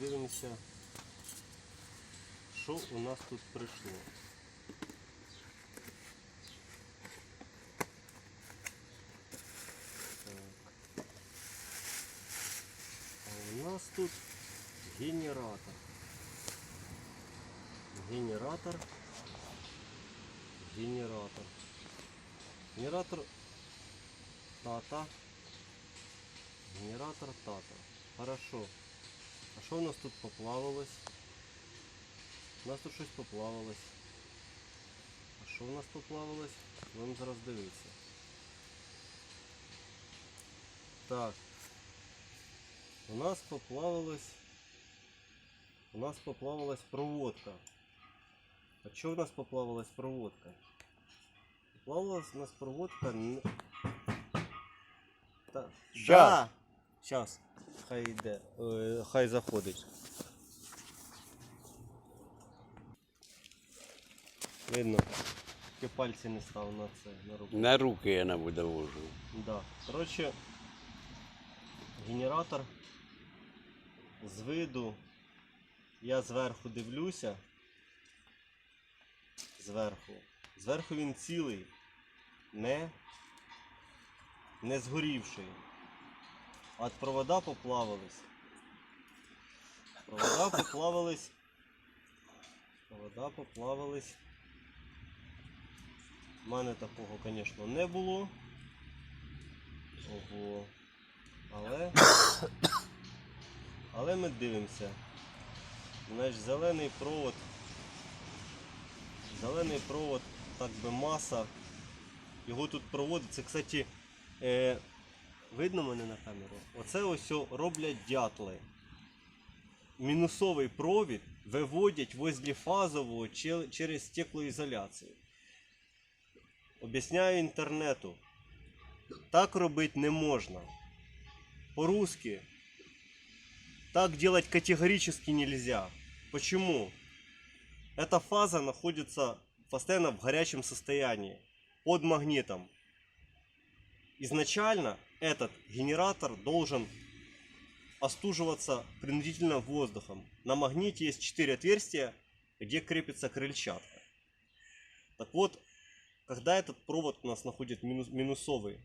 Дивимося, що у нас тут прийшло. А у нас тут генератор. Генератор. Генератор. Генератор Тата. Генератор Тата. Хорошо. А що у нас тут поплавалось? У нас тут щось поплавалось. А що у нас поплавалось? Будемо зараз дивитися. Так. У нас поплавалась. У нас поплавалась проводка. А що у нас поплавалась проводка? Поплавалась у нас проводка. Та... Щас. Да. Щас. Хай йде. Е, хай заходить. Видно. Тільки пальці не став на це, на руку. На руки я не довожу. Да. Коротше, генератор з виду. Я зверху дивлюся. Зверху. Зверху він цілий. Не, не згорівший. От провода поплавались. Провода поплавались. Провода поплавались. У мене такого, звісно, не було. Ого. Але. Але ми дивимося. Значить, зелений провод. Зелений провод, так би маса. Його тут проводиться. Кстати, е, видно мене на камеру? Оце ось о роблять дятли. Мінусовий провід виводять возле фазового че- через стеклоізоляцію. Об'ясняю інтернету. Так робити не можна. По-русски так делать категорически нельзя. Почему? Эта фаза находится постоянно в горячем состоянии, под магнитом. Изначально этот генератор должен остуживаться принудительно воздухом. На магните есть 4 отверстия, где крепится крыльчатка. Так вот, когда этот провод у нас находит минус- минусовый,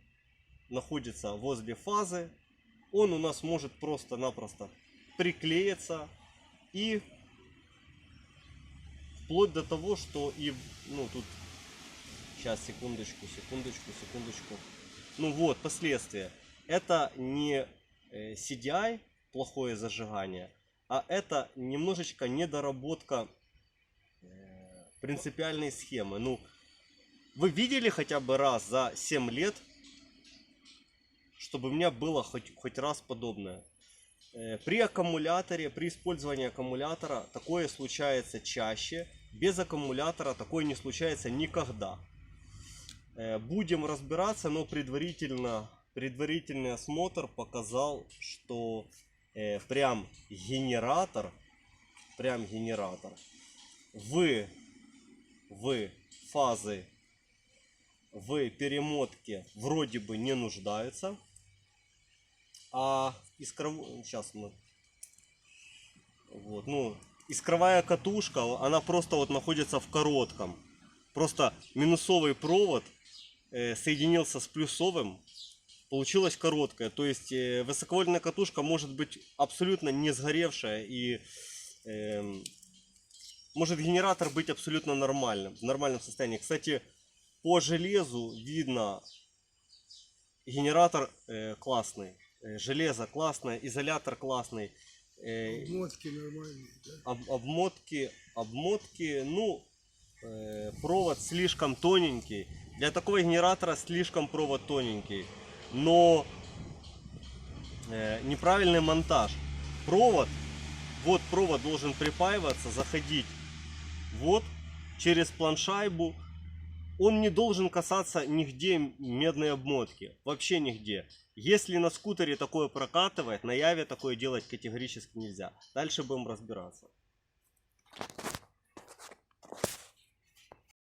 находится возле фазы, он у нас может просто-напросто приклеиться и вплоть до того, что и, ну, тут, сейчас, секундочку, секундочку, секундочку. Ну вот, последствия. Это не э, CDI, плохое зажигание, а это немножечко недоработка э, принципиальной схемы. Ну, вы видели хотя бы раз за 7 лет, чтобы у меня было хоть, хоть раз подобное? Э, При аккумуляторе, при использовании аккумулятора такое случается чаще. Без аккумулятора такое не случается никогда. Э, Будем разбираться, но предварительно, предварительный осмотр показал, что э, прям генератор, прям генератор в, в фазы, в перемотке вроде бы не нуждаются. А искров... Сейчас мы... Вот, ну, искровая катушка, она просто вот находится в коротком. Просто минусовый провод соединился с плюсовым, получилась короткая. То есть э, высоковольтная катушка может быть абсолютно не сгоревшая и эм, может генератор быть абсолютно нормальным, в нормальном состоянии. Кстати, по железу видно, генератор э, классный, э, железо классное, изолятор классный. э, Мотки нормальные, да? об- обмотки, обмотки, ну, э, провод слишком тоненький. Для такого генератора слишком провод тоненький. Но э, неправильный монтаж. Провод, вот провод должен припаиваться, заходить вот через планшайбу. Он не должен касаться нигде медной обмотки. Вообще нигде. Если на скутере такое прокатывает, на Яве такое делать категорически нельзя. Дальше будем разбираться.